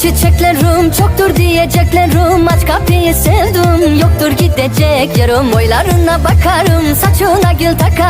çiçeklerim çoktur diyeceklerim. Aç kapıyı sevdim yoktur gidecek yarım Boylarına bakarım saçına gül takarım